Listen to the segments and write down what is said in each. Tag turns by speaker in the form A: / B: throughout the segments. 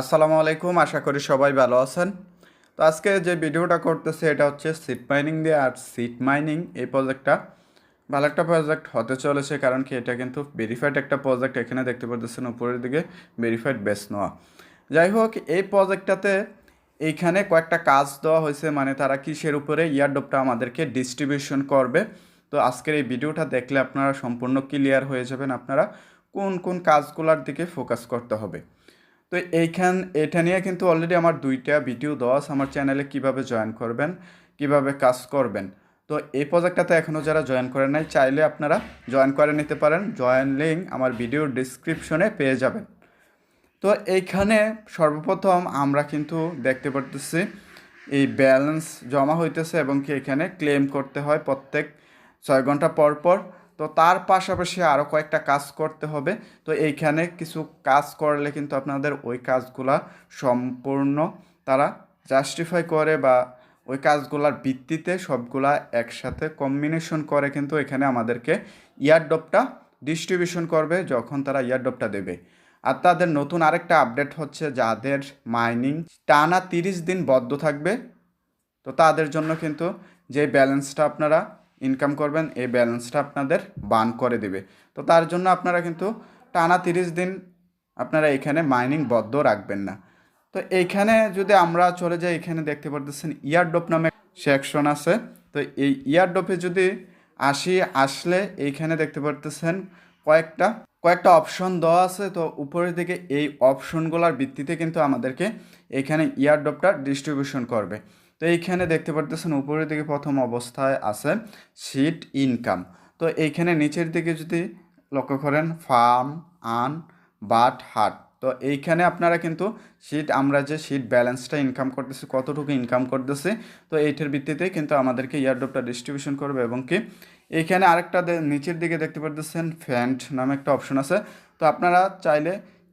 A: আসসালামু আলাইকুম, আশা করি সবাই ভালো আছেন। তো আজকে যে ভিডিওটা করতেছে, এটা হচ্ছে সিট মাইনিং দিয়ে, আর সিট মাইনিং এই প্রজেক্টটা ভালো একটা প্রজেক্ট হতে চলেছে, কারণ কি এটা কিন্তু ভেরিফাইড একটা প্রজেক্ট এখানে দেখতে পাচ্ছেন উপরের দিকে ভেরিফাইড বেস নেওয়া। যাই হোক, এই প্রজেক্টটাতে এইখানে কয়েকটা কাজ দেওয়া হয়েছে মানে তারা কিসের উপরে ইয়ারডপটা আমাদেরকে ডিস্ট্রিবিউশন করবে। তো আজকের এই ভিডিওটা দেখলে আপনারা সম্পূর্ণ ক্লিয়ার হয়ে যাবেন, আপনারা কোন কোন কাজগুলোর দিকে ফোকাস করতে হবে। তো এইখান, এটা নিয়ে কিন্তু অলরেডি আমার দুইটা ভিডিও দেওয়া আছে। আমার চ্যানেলে কীভাবে জয়েন করবেন, কীভাবে কাজ করবেন। তো এই প্রজেক্টটাতে এখনও যারা জয়েন করেন নাই, চাইলে আপনারা জয়েন করে নিতে পারেন। জয়েন লিঙ্ক আমার ভিডিওর ডিসক্রিপশনে পেয়ে যাবেন। তো এইখানে সর্বপ্রথম আমরা কিন্তু দেখতে পারতেছি, এই ব্যালেন্স জমা হইতেছে এবং কি এখানে ক্লেম করতে হয় প্রত্যেক ছয় ঘণ্টা পর পর। তো তার পাশাপাশি আরও কয়েকটা কাজ করতে হবে। তো এইখানে কিছু কাজ করলে কিন্তু আপনাদের ওই কাজগুলা সম্পূর্ণ তারা জাস্টিফাই করে বা ওই কাজগুলার ভিত্তিতে সবগুলা একসাথে কম্বিনেশন করে কিন্তু এখানে আমাদেরকে ইয়ারডপটা ডিস্ট্রিবিউশন করবে যখন তারা ইয়ারডপটা দেবে। আর তাদের নতুন আরেকটা আপডেট হচ্ছে যাদের মাইনিং টানা তিরিশ দিন বদ্ধ থাকবে। তো তাদের জন্য কিন্তু যে ব্যালেন্সটা আপনারা ইনকাম করবেন এই ব্যালেন্সটা আপনাদের বান করে দেবে। তো তার জন্য আপনারা কিন্তু টানা তিরিশ দিন আপনারা এখানে মাইনিং বদ্ধ রাখবেন না। তো এইখানে যদি আমরা চলে যাই, এখানে দেখতে পারতেছেন ইয়ারডোপ নামে সেকশন আছে। তো এই ইয়ারডোপে যদি আসি আসলে এইখানে দেখতে পারতেছেন কয়েকটা কয়েকটা অপশন দেওয়া আছে। তো উপরের দিকে এই অপশনগুলোর ভিত্তিতে কিন্তু আমাদেরকে এখানে ইয়ারডপটা ডিস্ট্রিবিউশন করবে। তো এইখানে দেখতে পারতেছেন উপরের দিকে প্রথম অবস্থায় আছে সিট ইনকাম তো এইখানে নিচের দিকে যদি লক্ষ্য করেন ফার্ম আন বাট, হাট। তো এইখানে আপনারা কিন্তু সিট আমরা যে সিট ব্যালেন্সটা ইনকাম করতেছি, কতটুকু ইনকাম করতেছি, তো এইটার ভিত্তিতে কিন্তু আমাদেরকে ইয়ারডপটা ডিস্ট্রিবিউশন করবে এবং কি এইখানে আরেকটা নিচের দিকে দেখতে পারতেছেন ফ্যান্ট নামে একটা অপশন আছে। তো আপনারা চাইলে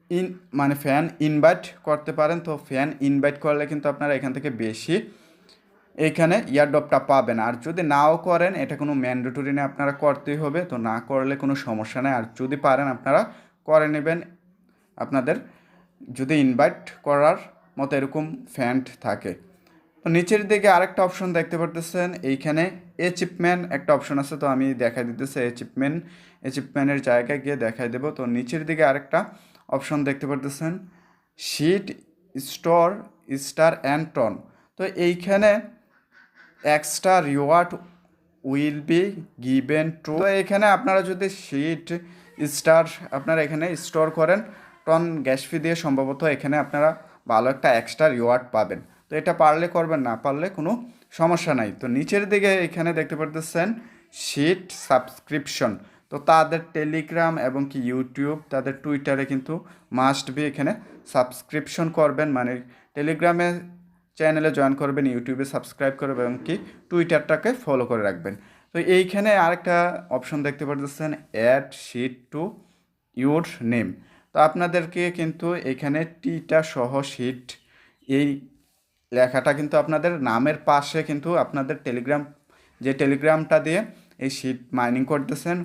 A: ইন মানে ফ্যান ইনভাইট করতে পারেন। তো ফ্যান ইনভাইট করলে কিন্তু আপনারা এখান থেকে বেশি এইখানে ইয়ারডপটা পাবেন। আর যদি নাও করেন, এটা কোনো ম্যান্ডেটরি না আপনারা করতেই হবে। তো না করলে কোনো সমস্যা নেই। আর যদি পারেন, আপনারা করে নেবেন। আপনাদের যদি ইনভাইট করার মতো এরকম ফ্যান্ট থাকে। তো নিচের দিকে আরেকটা অপশন দেখতে পারতেছেন। এইখানে অ্যাচিভমেন্ট একটা অপশন আছে, তো আমি দেখাই দিতেছি অ্যাচিভমেন্ট অ্যাচিভমেন্টের জায়গায় গিয়ে দেখাই দেবো। তো নিচের দিকে আরেকটা অপশন দেখতে পারতেছেন। Sheet store star and ton তো এইখানে extra reward will be given to এখানে আপনারা যদি শিট স্টার আপনারা এখানে স্টোর করেন টন গ্যাস ফি দিয়ে সম্ভবত এখানে আপনারা ভালো একটা এক্সট্রা রিওয়ার্ড পাবেন। তো এটা পারলে করবেন, না পারলে কোনো সমস্যা নাই। তো নিচের দিকে এখানে দেখতে পারতেছেন শিট সাবস্ক্রিপশন তো তাদের টেলিগ্রাম এবং কি ইউটিউব তাদের টুইটারে কিন্তু মাস্ট বি এখানে সাবস্ক্রিপশন করবেন। মানে টেলিগ্রামে চ্যানেলে জয়েন করবেন ইউটিউবে সাবস্ক্রাইব করবেন, এবং কি টুইটারটাকে ফলো করে রাখবেন। তো এইখানে আরেকটা অপশন দেখতে পাচ্ছেন add sheet to your name তো আপনাদেরকে কিন্তু এখানে টিটা সহ শিট এই লেখাটা কিন্তু আপনাদের নামের পাশে কিন্তু আপনাদের টেলিগ্রাম যে টেলিগ্রামটা দিয়ে এই শিট মাইনিং করতেছেন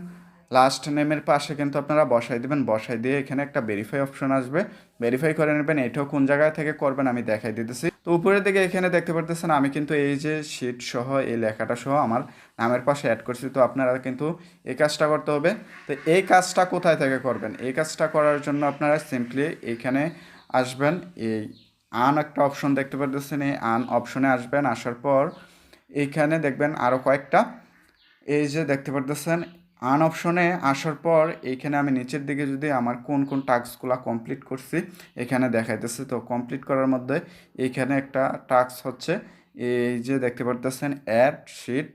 A: লাস্ট নেমের পাশে কিন্তু আপনারা বসাই দেবেন, বসাই দিয়ে এখানে একটা ভেরিফাই অপশন আসবে। ভেরিফাই করে নেবেন, এটাও কোন জায়গায় থেকে করবেন আমি দেখাই দিতেছি। তো উপরের দিকে এখানে দেখতে পারতেছেন আমি কিন্তু এই যে শিট সহ, এই লেখাটা সহ আমার নামের পাশে অ্যাড করছি। তো আপনারা কিন্তু এই কাজটা করতে হবে। তো এই কাজটা কোথায় থেকে করবেন? এই কাজটা করার জন্য আপনারা সিম্পলি এইখানে আসবেন। এই আন একটা অপশন দেখতে পারতেছেন। এই আন অপশনে আসবেন। আসার পর এইখানে দেখবেন আরও কয়েকটা। এই যে দেখতে পারতেছেন আন অপশনে আসার পর এইখানে আমি নিচের দিকে যদি আমার কোন কোন টাস্কগুলো কমপ্লিট করছি, এখানে দেখাইতেছে। তো কমপ্লিট করার মধ্যে এইখানে একটা টাস্ক হচ্ছে, এই যে দেখতে পারতেছেন add sheet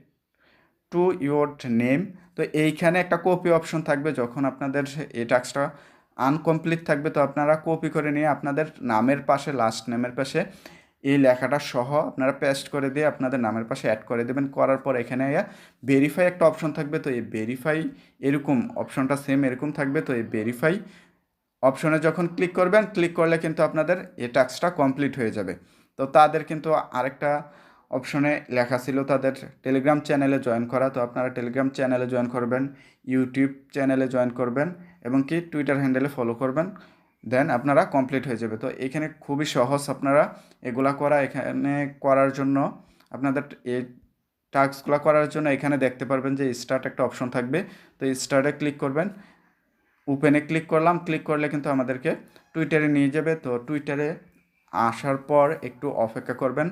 A: to your name তো এইখানে একটা কপি অপশন থাকবে, যখন আপনাদের এই টাস্কটা আনকমপ্লিট থাকবে, তো আপনারা কপি করে নিয়ে আপনাদের নামের পাশে লাস্ট নেমের পাশে এই লেখাটা সহ আপনারা পেস্ট করে দিয়ে আপনাদের নামের পাশে অ্যাড করে দেবেন। করার পর এখানে ভেরিফাই একটা অপশন থাকবে। তো এই ভেরিফাই এরকম অপশনটা সেম এরকম থাকবে। তো এই ভেরিফাই অপশনে যখন ক্লিক করবেন ক্লিক করলে কিন্তু আপনাদের এ টাস্কটা কমপ্লিট হয়ে যাবে। তো তাদের কিন্তু আরেকটা অপশনে লেখা ছিল তাদের টেলিগ্রাম চ্যানেলে জয়েন করা। তো আপনারা টেলিগ্রাম চ্যানেলে জয়েন করবেন ইউটিউব চ্যানেলে জয়েন করবেন এবং কি টুইটার হ্যান্ডেলে ফলো করবেন। দেন আপনারা কমপ্লিট হয়ে যাবে। তো এখানে খুবই সহজ আপনারা এগুলা করা, এখানে করার জন্য আপনাদের এই টাস্কগুলো করার জন্য এখানে দেখতে পারবেন যে স্টার্ট একটা অপশন থাকবে। তো স্টার্টে ক্লিক করবেন। ওপেনে ক্লিক করলাম ক্লিক করলে কিন্তু আমাদেরকে টুইটারে নিয়ে যাবে। তো টুইটারে আসার পর একটু অপেক্ষা করবেন।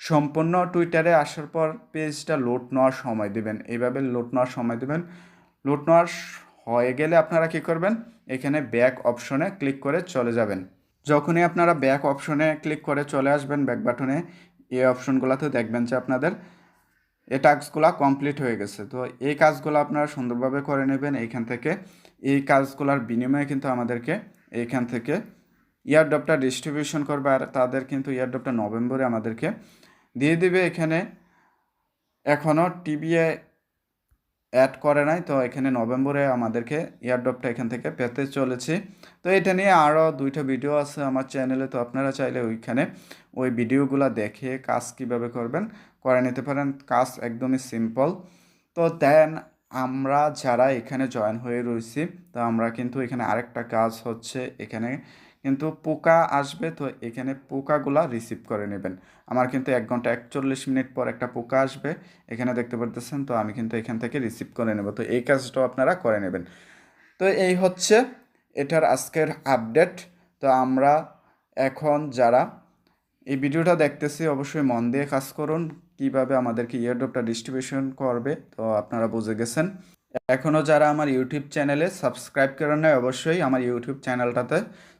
A: সম্পূর্ণ টুইটারে আসার পর পেজটা লোড নেওয়ার সময় দেবেন। এইভাবে লোড নেওয়ার সময় দেবেন। লোড নেওয়ার হয়ে গেলে আপনারা কী করবেন? এখানে ব্যাক অপশনে ক্লিক করে চলে যাবেন। যখনই আপনারা ব্যাক অপশনে ক্লিক করে চলে আসবেন ব্যাক বাটনে এই অপশনগুলোতে দেখবেন যে আপনাদের এই টাস্কগুলো কমপ্লিট হয়ে গেছে। তো এই কাজগুলো আপনারা সুন্দরভাবে করে নেবেন এইখান থেকে। এই কাজগুলোর বিনিময়ে কিন্তু আমাদেরকে এইখান থেকে ইয়ারডপটা ডিস্ট্রিবিউশন করবে আর তাদের কিন্তু ইয়ারডপটা নভেম্বরে আমাদেরকে দিয়ে দিবে এখানে। এখনও টিবিএ অ্যাড করে নাই। তো এখানে নভেম্বরে আমাদেরকে ইয়ারডপটা এখান থেকে পেতে চলেছি। তো এটা নিয়ে আরও দুইটা ভিডিও আছে আমার চ্যানেলে তো আপনারা চাইলে ওইখানে ওই ভিডিওগুলো দেখে কাজ কীভাবে করবেন, করে নিতে পারেন। কাজ একদমই সিম্পল তো দেন আমরা যারা এখানে জয়েন হয়ে রয়েছি, তো আমরা কিন্তু এখানে আরেকটা কাজ হচ্ছে এখানে কিন্তু পোকা আসবে তো এখানে পোকাগুলা রিসিভ করে নেবেন। আমার কিন্তু এক ঘণ্টা একচল্লিশ মিনিট পর একটা পোকা আসবে, এখানে দেখতে পারতেছেন তো আমি কিন্তু এখান থেকে রিসিভ করে নেব। তো এই কাজটাও আপনারা করে নেবেন। তো এই হচ্ছে এটার আজকের আপডেট তো আমরা এখন যারা এই ভিডিওটা দেখতেছি অবশ্যই মন দিয়ে কাজ করুন। কীভাবে আমাদেরকে ইয়ারড্রপটা ডিস্ট্রিবিউশন করবে, তো আপনারা বুঝে গেছেন। এখনও যারা আমার ইউটিউব চ্যানেলে সাবস্ক্রাইব করে নেয়, অবশ্যই আমার ইউটিউব চ্যানেলটাতে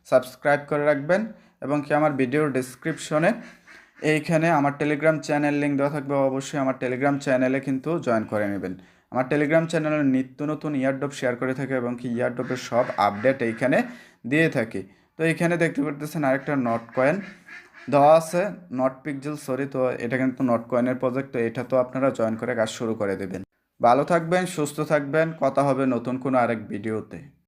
A: সাবস্ক্রাইব করে রাখবেন এবং কি আমার ভিডিওর ডিসক্রিপশনে এইখানে আমার টেলিগ্রাম চ্যানেল লিঙ্ক দেওয়া থাকবে, অবশ্যই আমার টেলিগ্রাম চ্যানেলে কিন্তু জয়েন করে নেবেন। আমার টেলিগ্রাম চ্যানেলে নিত্য নতুন ইয়ারড্রপ শেয়ার করে থাকে এবং কি ইয়ারড্রপের সব আপডেট এইখানে দিয়ে থাকি। তো এইখানে দেখতে পারতেছেন আরেকটা নট কয়েন দেওয়া আছে, নট পিকজেল, সরি, তো এটা কিন্তু নট কয়েনের প্রজেক্ট, তো এটা তো আপনারা জয়েন করে কাজ শুরু করে দেবেন। ভালো থাকবেন সুস্থ থাকবেন। কথা হবে নতুন কোনো আরেক ভিডিওতে।